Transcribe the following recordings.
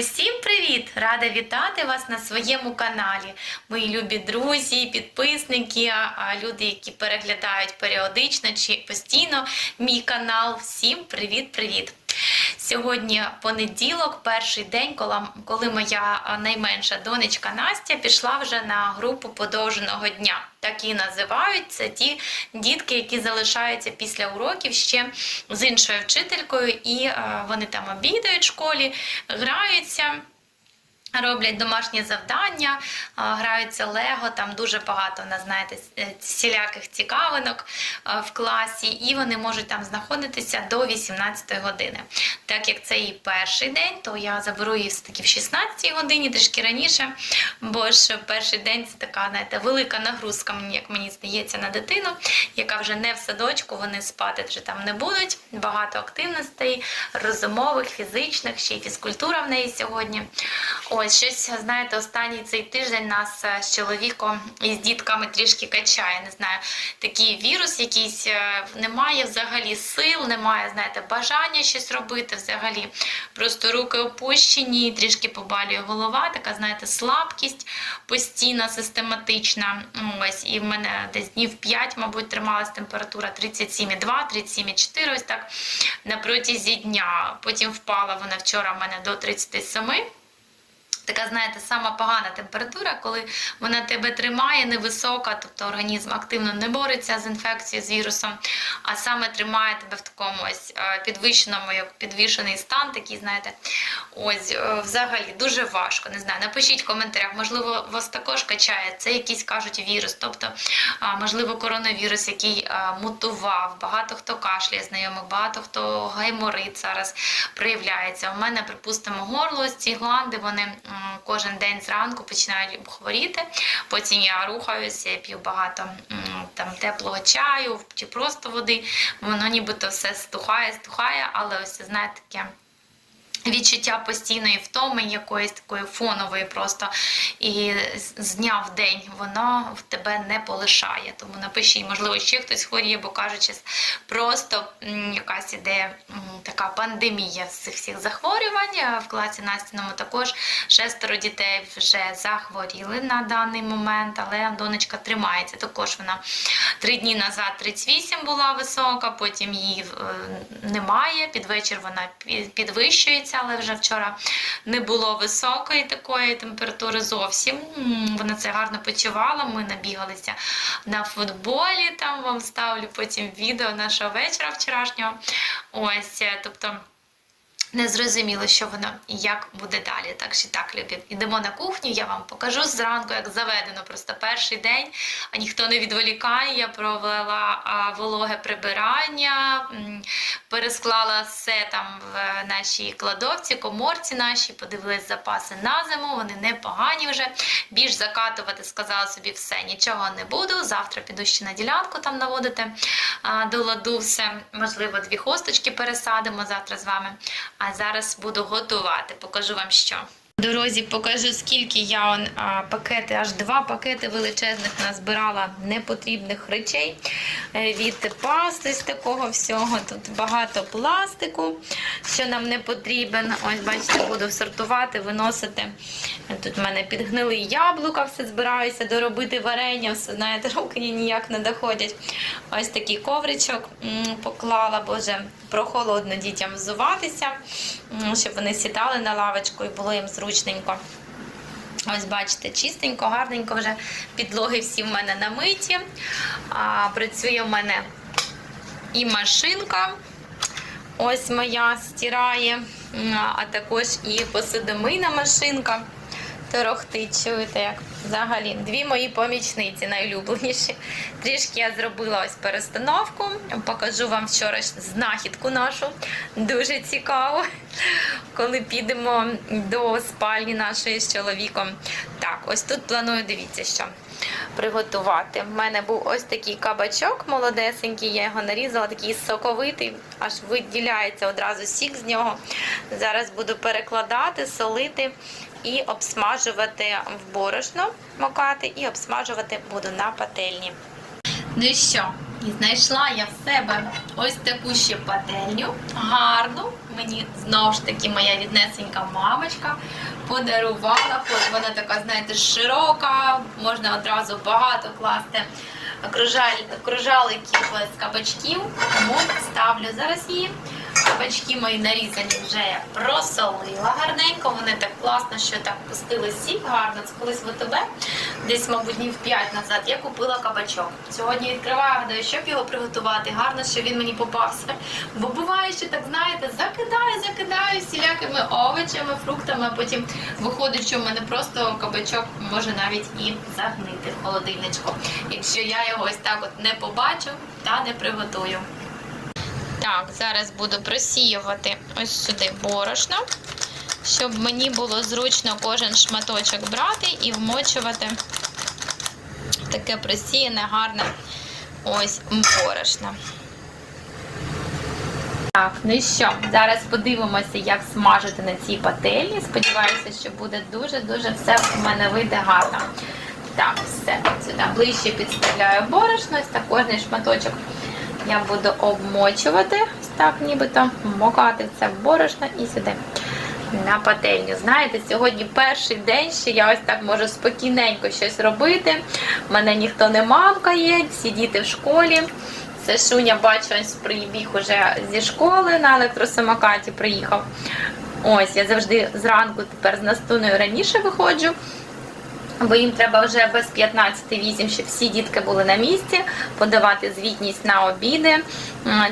Всім привіт! Рада вітати вас на своєму каналі. Мої любі друзі, підписники, люди, які переглядають періодично чи постійно мій канал. Всім привіт-привіт! Сьогодні понеділок, перший день, коли, моя найменша донечка Настя пішла вже на групу подовженого дня. Так і називають це ті дітки, які залишаються після уроків ще з іншою вчителькою, і вони там обідають в школі, граються. Роблять домашні завдання, граються Лего, там дуже багато у нас, знаєте, е, всіляких цікавинок в класі, і вони можуть там знаходитися до 18 години. Так як це її перший день, то я заберу її все-таки в 16 годині, трішки раніше, бо ж перший день це така, знаєте, велика нагрузка, як мені здається, на дитину, яка вже не в садочку, вони спати вже там не будуть. Багато активностей, розумових, фізичних, ще й фізкультура в неї сьогодні. Ось щось, знаєте, останній цей тиждень нас е, з чоловіком і з дітками трішки качає. Не знаю, такий вірус якийсь е, немає взагалі сил, немає, знаєте, бажання щось робити взагалі. Просто руки опущені, трішки побалює голова, така, знаєте, слабкість постійна, систематична. Ось, і в мене десь днів 5, мабуть, трималась температура 37,2, 37,4, ось так на протязі дня. Потім впала вона вчора в мене до 37. Така, знаєте, сама погана температура, коли вона тебе тримає невисока, тобто організм активно не бореться з інфекцією, з вірусом, а саме тримає тебе в такому ось е, підвищеному, як підвішений стан, такий, знаєте, ось е, взагалі дуже важко. Не знаю. Напишіть в коментарях, можливо, вас також качає. Це якийсь кажуть вірус, тобто, можливо, коронавірус, який мутував. Багато хто кашляє знайомих, багато хто гайморит зараз проявляється. У мене, припустимо, горло, ці гланди, вони кожен день зранку починають хворіти. Потім я рухаюся, я п'ю багато там теплого чаю чи просто води. Воно нібито все стухає, стухає, але ось знаєте таке. Відчуття постійної втоми, якоїсь такої фонової просто і з- дня в день воно в тебе не полишає. Тому напишіть, можливо, ще хтось хворіє, бо кажучи, просто якась іде така пандемія з цих всіх захворювань. В класі Настіному також шестеро дітей вже захворіли на даний момент, але донечка тримається. Також вона три дні назад 38 була висока, потім її е, немає. Під вечір вона пі- підвищується, але вже вчора не було високої такої температури зовсім. Вона це гарно почувала. Ми набігалися на футболі. Там вам ставлю потім відео нашого вечора вчорашнього. Ось, е, тобто. Не зрозуміло, що воно і як буде далі. Так що так, любі, йдемо на кухню, я вам покажу зранку, як заведено, просто перший день, а ніхто не відволікає. Я провела вологе прибирання, пересклала все там в нашій кладовці, коморці нашій, подивилась запаси на зиму, вони непогані вже. Більш закатувати, сказала собі, все, нічого не буду. Завтра піду ще на ділянку там наводити до ладу все. Можливо, дві хосточки пересадимо завтра з вами. А зараз буду готувати. Покажу вам що. Дорозі покажу, скільки я он, а, пакети, аж два пакети величезних назбирала непотрібних речей Е, від пасти з такого всього. Тут багато пластику, що нам не потрібен. Ось, бачите, буду сортувати, виносити. Тут в мене підгнили яблука, все збираюся доробити варення, все, знаєте, руки ніяк не доходять. Ось такий ковричок поклала, боже, прохолодно дітям взуватися, щоб вони сідали на лавочку і було їм зручненько. Ось бачите, чистенько, гарненько вже підлоги всі в мене намиті. А, працює в мене і машинка. Ось моя стирає, а також і посудомийна машинка. Торохтить, чуєте, як взагалі дві мої помічниці найулюбленіші. Трішки я зробила ось перестановку. Покажу вам вчора знахідку нашу. Дуже цікаво, коли підемо до спальні нашої з чоловіком. Так, ось тут планую, дивіться, що приготувати. В мене був ось такий кабачок молодесенький, я його нарізала, такий соковитий, аж виділяється одразу сік з нього. Зараз буду перекладати, солити і обсмажувати в борошно, макати, і обсмажувати буду на пательні. Ну що, і знайшла я в себе ось таку ще пательню, гарну, мені знову ж таки моя ріднесенька мамочка подарувала. Вона така, знаєте, широка, можна одразу багато класти кружаликів з кабачків. Тому ставлю зараз її. Кабачки мої нарізані вже просолила гарненько. Вони так класно, що так пустили сік гарно. Це колись в ОТБ, десь, мабуть, днів 5 назад я купила кабачок. Сьогодні відкриваю, гадаю, щоб його приготувати. Гарно, що він мені попався. Бо буває, що так знаєте, закидаю, закидаю всілякими овочами, фруктами, а потім виходить, що в мене просто кабачок може навіть і загнити в холодильничку. Якщо я його ось так от не побачу та не приготую. Так, зараз буду просіювати ось сюди борошно, щоб мені було зручно кожен шматочок брати і вмочувати таке просіяне, гарне ось борошно. Так, ну і що? Зараз подивимося, як смажити на цій пательні. Сподіваюся, що буде дуже-дуже все в мене вийде гарно. Так, все, сюди ближче підставляю борошно, ось так кожний шматочок я буду обмочувати, ось так нібито вмокати це в борошно і сюди на пательню. Знаєте, сьогодні перший день, що я ось так можу спокійненько щось робити. Мене ніхто не мамкає, всі діти в школі. Сашуня, бачу, ось прибіг уже зі школи на електросамокаті приїхав. Ось, я завжди зранку тепер з Настуною раніше виходжу. Бо їм треба вже без 15-8, щоб всі дітки були на місці, подавати звітність на обіди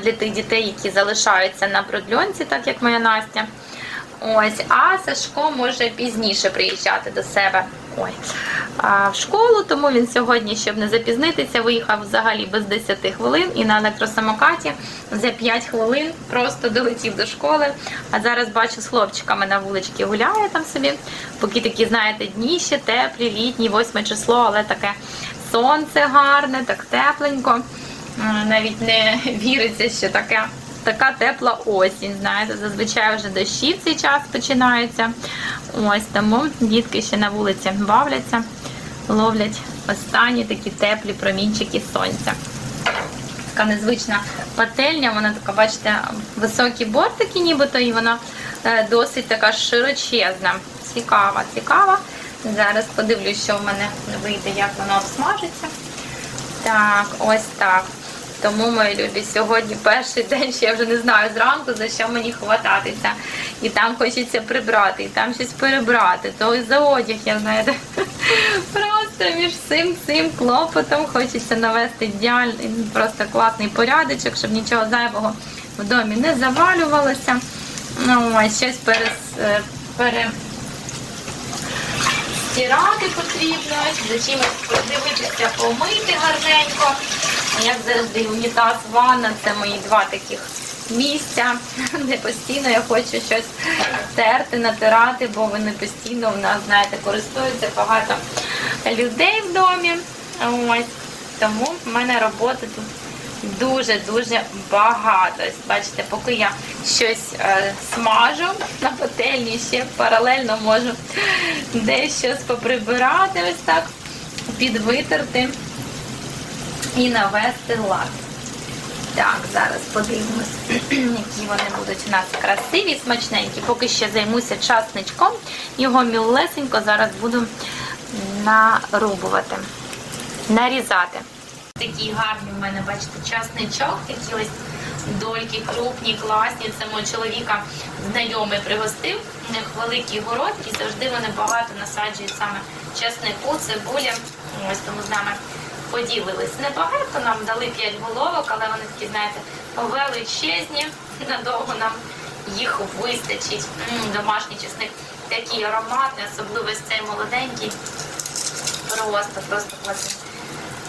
для тих дітей, які залишаються на продльонці, так як моя Настя. Ось, а Сашко може пізніше приїжджати до себе. Ой. А, в школу, тому він сьогодні, щоб не запізнитися, виїхав взагалі без 10 хвилин і на електросамокаті за 5 хвилин просто долетів до школи. А зараз бачу з хлопчиками на вуличці гуляє там собі. Поки такі, знаєте, дні ще теплі, літні, 8 число, але таке сонце гарне, так тепленько. Навіть не віриться, що таке така тепла осінь. Знаєте, зазвичай вже дощі в цей час починаються. Ось тому дітки ще на вулиці бавляться, ловлять останні такі теплі промінчики сонця. Така незвична пательня, вона така, бачите, високі бортики, нібито, і вона е, досить така широчезна. Цікава, цікава. Зараз подивлюсь, що в мене вийде, як воно обсмажиться. Так, ось так. Тому, мої любі, сьогодні перший день, що я вже не знаю зранку, за що мені хвататися. І там хочеться прибрати, і там щось перебрати, то і за одяг, я знаєте. Просто між цим цим клопотом хочеться навести ідеальний, просто класний порядочок, щоб нічого зайвого в домі не завалювалося. Ну, ось щось перес, е, пере, стирати потрібно, за чимось подивитися, помити гарненько. Як завжди, унітаз, ванна це мої два таких місця, де постійно я хочу щось терти, натирати, бо вони постійно у нас, знаєте, користуються багато людей в домі. Ось. Тому в мене роботи тут дуже-дуже багато. Бачите, поки я щось е, смажу на пательні, ще паралельно можу дещо поприбирати, ось так, підвитерти і навести лад. Так, зараз подивимось, які вони будуть у нас красиві, смачненькі. Поки ще займуся часничком. Його мілесенько зараз буду нарубувати, нарізати. Такі гарні в мене, бачите, часничок, такі ось дольки крупні, класні. Це мого чоловіка знайомий пригостив. У них великий город і завжди вони багато насаджують саме чеснику, цибулі. Ось тому з нами поділились. Небагато нам дали 5 головок, але вони такі, знаєте, величезні. Надовго нам їх вистачить. М, домашній чесник такий ароматний, особливо ось цей молоденький. Просто, просто класний.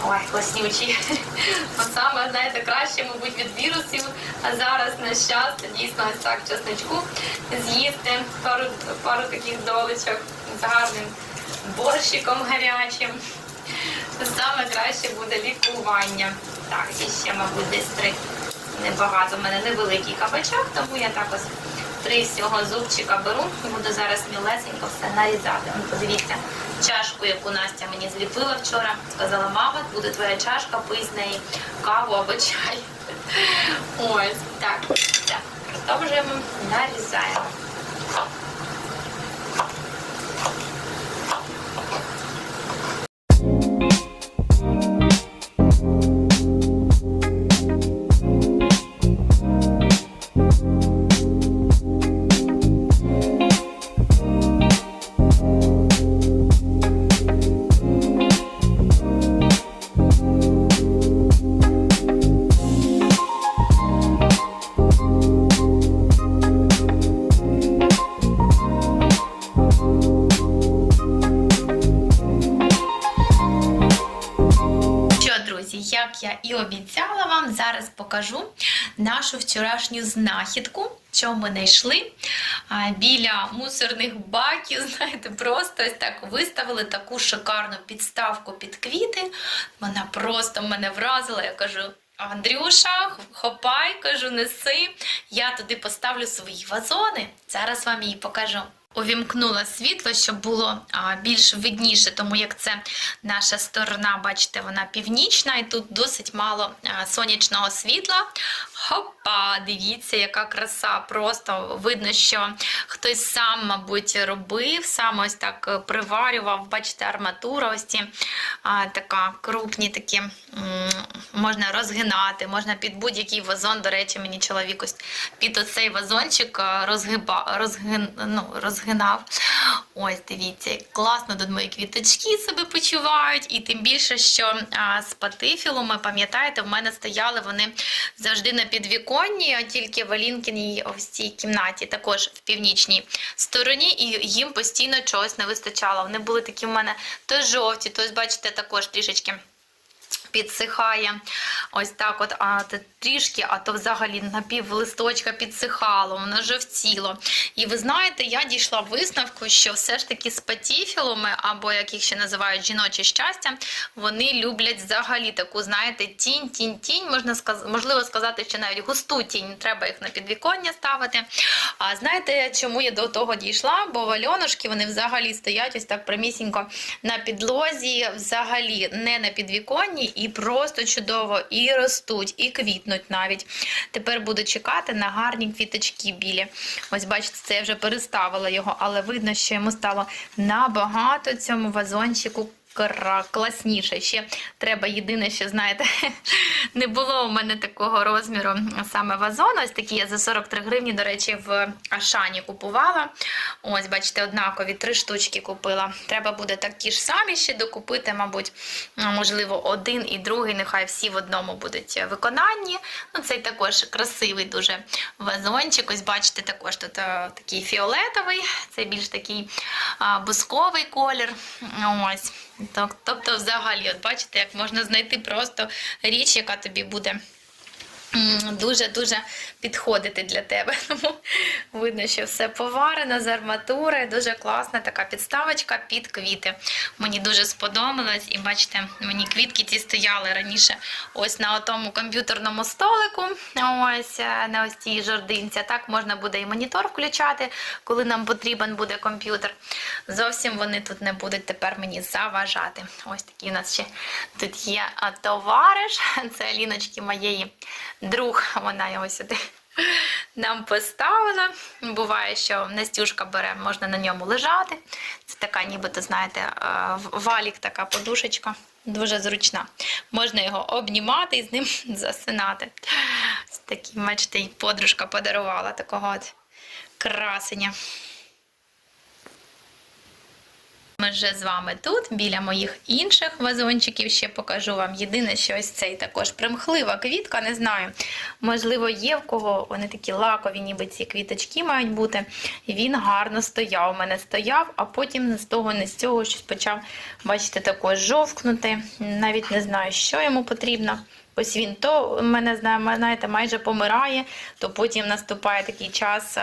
Ой, класнючий. От саме, знаєте, краще, мабуть, від вірусів. А зараз, на щастя, дійсно ось так чесничку з'їсти пару, пару таких долечок з гарним борщиком гарячим. Саме краще буде лікування. Так, і ще, мабуть, десь три. Небагато. У мене невеликий кабачок, тому я так ось три всього зубчика беру буду зараз мілесенько все нарізати. Подивіться, чашку, яку Настя мені зліпила вчора. Сказала, мама, буде твоя чашка, пий з неї каву або чай. Ось, так, так. продовжуємо нарізаємо. Покажу нашу вчорашню знахідку, що ми знайшли біля мусорних баків. Знаєте, просто ось так виставили таку шикарну підставку під квіти. Вона просто мене вразила. Я кажу. Андрюша, хопай, кажу, неси. Я туди поставлю свої вазони. Зараз вам її покажу. Увімкнула світло, щоб було більш видніше, тому як це наша сторона, бачите, вона північна, і тут досить мало сонячного світла. Хопа, дивіться, яка краса. Просто видно, що хтось сам, мабуть, робив, сам ось так приварював. Бачите, арматура, ось ці така крупні такі можна розгинати, можна під будь-який вазон. До речі, мені чоловік ось під оцей вазончик розгиба, розгин, ну, розгинав. Ось, дивіться, як класно тут мої квіточки себе почувають. І тим більше, що а, з патифілуми, пам'ятаєте, в мене стояли вони завжди на підвіконні, а тільки в Алінкіній ось цій кімнаті, також в північній стороні, і їм постійно чогось не вистачало. Вони були такі в мене то жовті, то бачите, також трішечки. Підсихає ось так, от а трішки, а то взагалі на пів листочка підсихало, воно жовтіло. І ви знаєте, я дійшла висновку, що все ж таки з патіфілами, або як їх ще називають жіноче щастя, вони люблять взагалі таку, знаєте, тінь, тінь, тінь, можна сказати, можливо сказати, що навіть густу тінь, треба їх на підвіконня ставити. А знаєте, чому я до того дійшла? Бо вальонушки вони взагалі стоять ось так прямісінько на підлозі, взагалі не на підвіконні, і просто чудово і ростуть, і квітнуть навіть. Тепер буду чекати на гарні квіточки білі. Ось бачите, це я вже переставила його, але видно, що йому стало набагато цьому вазончику класніше. Ще треба єдине, що знаєте, не було у мене такого розміру саме вазон. Ось такі я за 43 гривні, до речі, в Ашані купувала. Ось, бачите, однакові три штучки купила. Треба буде такі ж самі ще докупити, мабуть, можливо, один і другий. Нехай всі в одному будуть виконанні. Ну, цей також красивий дуже вазончик. Ось бачите, також тут е, такий фіолетовий, це більш такий бусковий колір. Ось. Тоб- Тобто, взагалі, от бачите, як можна знайти просто річ, яка тобі буде дуже-дуже підходити для тебе. Тому видно, що все поварено з арматури. Дуже класна така підставочка під квіти. Мені дуже сподобалось. І бачите, мені квітки ці стояли раніше ось на тому комп'ютерному столику. Ось е, на ось цій жординці. Так можна буде і монітор включати, коли нам потрібен буде комп'ютер. Зовсім вони тут не будуть тепер мені заважати. Ось такий у нас ще тут є товариш. Це Аліночки моєї друг. Вона його сюди нам поставила. Буває, що Настюшка бере, можна на ньому лежати. Це така, нібито, знаєте, е, валік, така подушечка. Дуже зручна. Можна його обнімати і з ним засинати. Ось такий, бачите, подружка подарувала такого от красення. Ми вже з вами тут, біля моїх інших вазончиків. Ще покажу вам. Єдине, що ось цей також примхлива квітка, не знаю. Можливо, є в кого вони такі лакові, ніби ці квіточки мають бути. Він гарно стояв. У мене стояв, а потім з того, не з цього щось почав, бачите, також жовкнути. Навіть не знаю, що йому потрібно. Ось він то мене знаєте, майже помирає, то потім наступає такий час.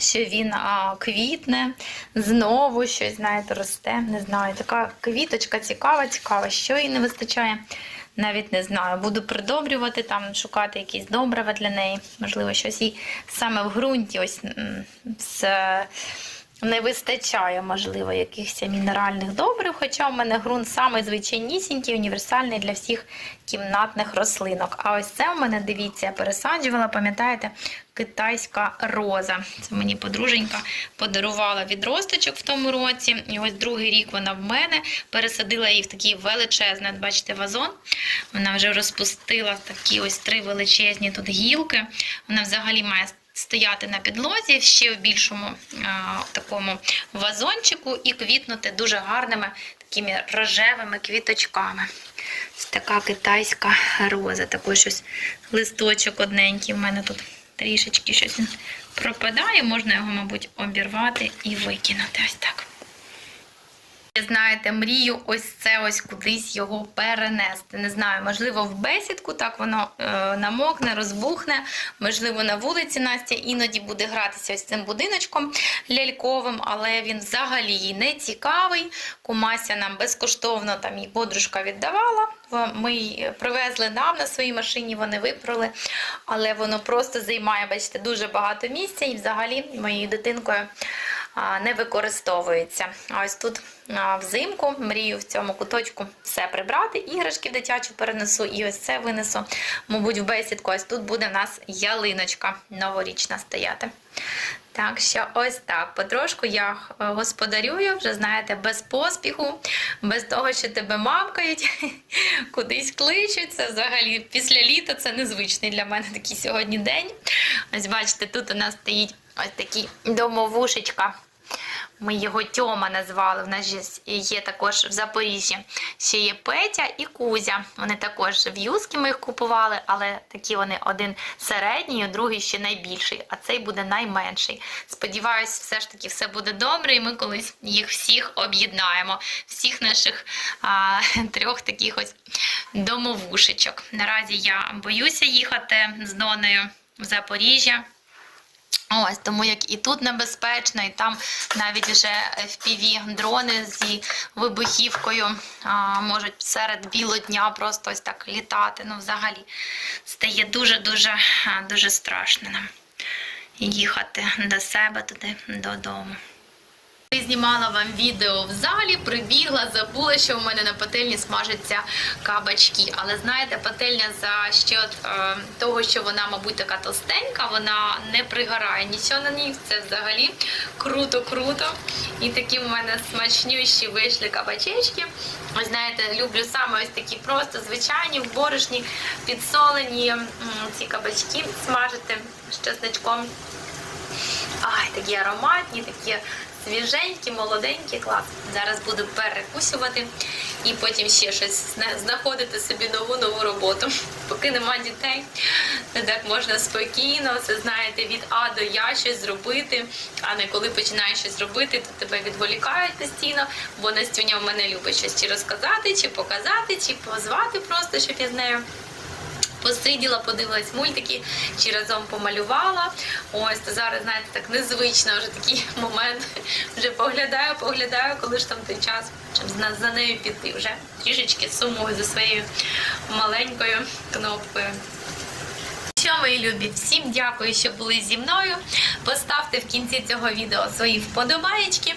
Що він а, квітне, знову щось, знаєте, росте. Не знаю, така квіточка цікава, цікава, що їй не вистачає. Навіть не знаю. Буду придобрювати, там, шукати якісь добрива для неї. Можливо, щось їй саме в ґрунті, ось з не вистачає, можливо, якихось мінеральних добрив, хоча в мене ґрунт самий звичайнісінький, універсальний для всіх кімнатних рослинок. А ось це в мене, дивіться, я пересаджувала, пам'ятаєте, китайська роза. Це мені подруженька подарувала відросточок в тому році. І ось другий рік вона в мене. Пересадила її в такий величезний, бачите, вазон. Вона вже розпустила такі ось три величезні тут гілки. Вона взагалі має стояти на підлозі ще в більшому а, такому вазончику і квітнути дуже гарними такими рожевими квіточками. Ось така китайська роза. Також ось листочок одненький. В мене тут трішечки щось пропадає. Можна його, мабуть, обірвати і викинути. Ось так. Знаєте, мрію ось це ось кудись його перенести. Не знаю, можливо, в бесідку так воно е, намокне, розбухне. Можливо, на вулиці Настя іноді буде гратися ось цим будиночком ляльковим, але він взагалі їй не цікавий. Кумася нам безкоштовно там їй подружка віддавала. Ми її привезли нам на своїй машині, вони виправили, але воно просто займає, бачите, дуже багато місця і взагалі моєю дитинкою не використовується. Ось тут взимку мрію в цьому куточку все прибрати, іграшки дитячі перенесу і ось це винесу, мабуть, в бесідку. Ось тут буде в нас ялиночка новорічна стояти. Так що ось так. Потрошку я е, господарюю, вже знаєте, без поспіху, без того, що тебе мамкають, кудись кличуть. Це взагалі після літа це незвичний для мене такий сьогодні день. Ось бачите, тут у нас стоїть ось такий домовушечка. Ми його Тьома назвали. В нас є також в Запоріжжі. Ще є Петя і Кузя. Вони також в Юскі ми їх купували, але такі вони один середній, другий ще найбільший, а цей буде найменший. Сподіваюсь, все ж таки все буде добре, і ми колись їх всіх об'єднаємо. Всіх наших а, трьох таких ось домовушечок. Наразі я боюся їхати з Доною в Запоріжжя. Ось тому як і тут небезпечно, і там навіть вже fpv дрони зі вибухівкою а, можуть серед білого дня просто ось так літати. Ну, взагалі стає дуже дуже дуже страшно нам їхати до себе туди додому. Знімала вам відео в залі, прибігла, забула, що в мене на пательні смажаться кабачки. Але знаєте, пательня за ще от, е, того, що вона, мабуть, така товстенька, вона не пригорає нічого на ній. Це взагалі круто-круто. І такі в мене смачнющі вийшли кабачечки. Ось знаєте, люблю саме ось такі просто звичайні в борошні підсолені м, ці кабачки смажити з чесничком. Ай, такі ароматні, такі свіженькі, молоденькі, клас. Зараз буду перекусувати і потім ще щось зна- знаходити собі нову нову роботу. Поки нема дітей, так можна спокійно, це знаєте, від А до Я щось зробити. А не коли починаєш щось робити, то тебе відволікають постійно, бо Настюня в мене любить щось чи розказати, чи показати, чи позвати просто, щоб я з нею посиділа, подивилась мультики, чи разом помалювала. Ось то зараз, знаєте, так незвично вже такий момент. Вже поглядаю, поглядаю, коли ж там той час, щоб за- нею піти. Вже трішечки сумую за своєю маленькою кнопкою. Що, мої любі, всім дякую, що були зі мною. Поставте в кінці цього відео свої вподобаєчки.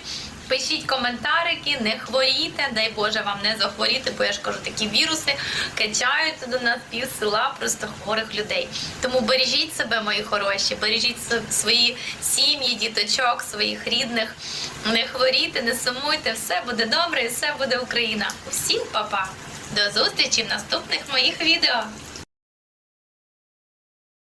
Пишіть коментарики, не хворійте, дай Боже вам не захворіти, бо я ж кажу, такі віруси качають до нас пів села просто хворих людей. Тому бережіть себе, мої хороші, бережіть свої сім'ї, діточок, своїх рідних. Не хворійте, не сумуйте, все буде добре і все буде Україна. Усім па-па! До зустрічі в наступних моїх відео.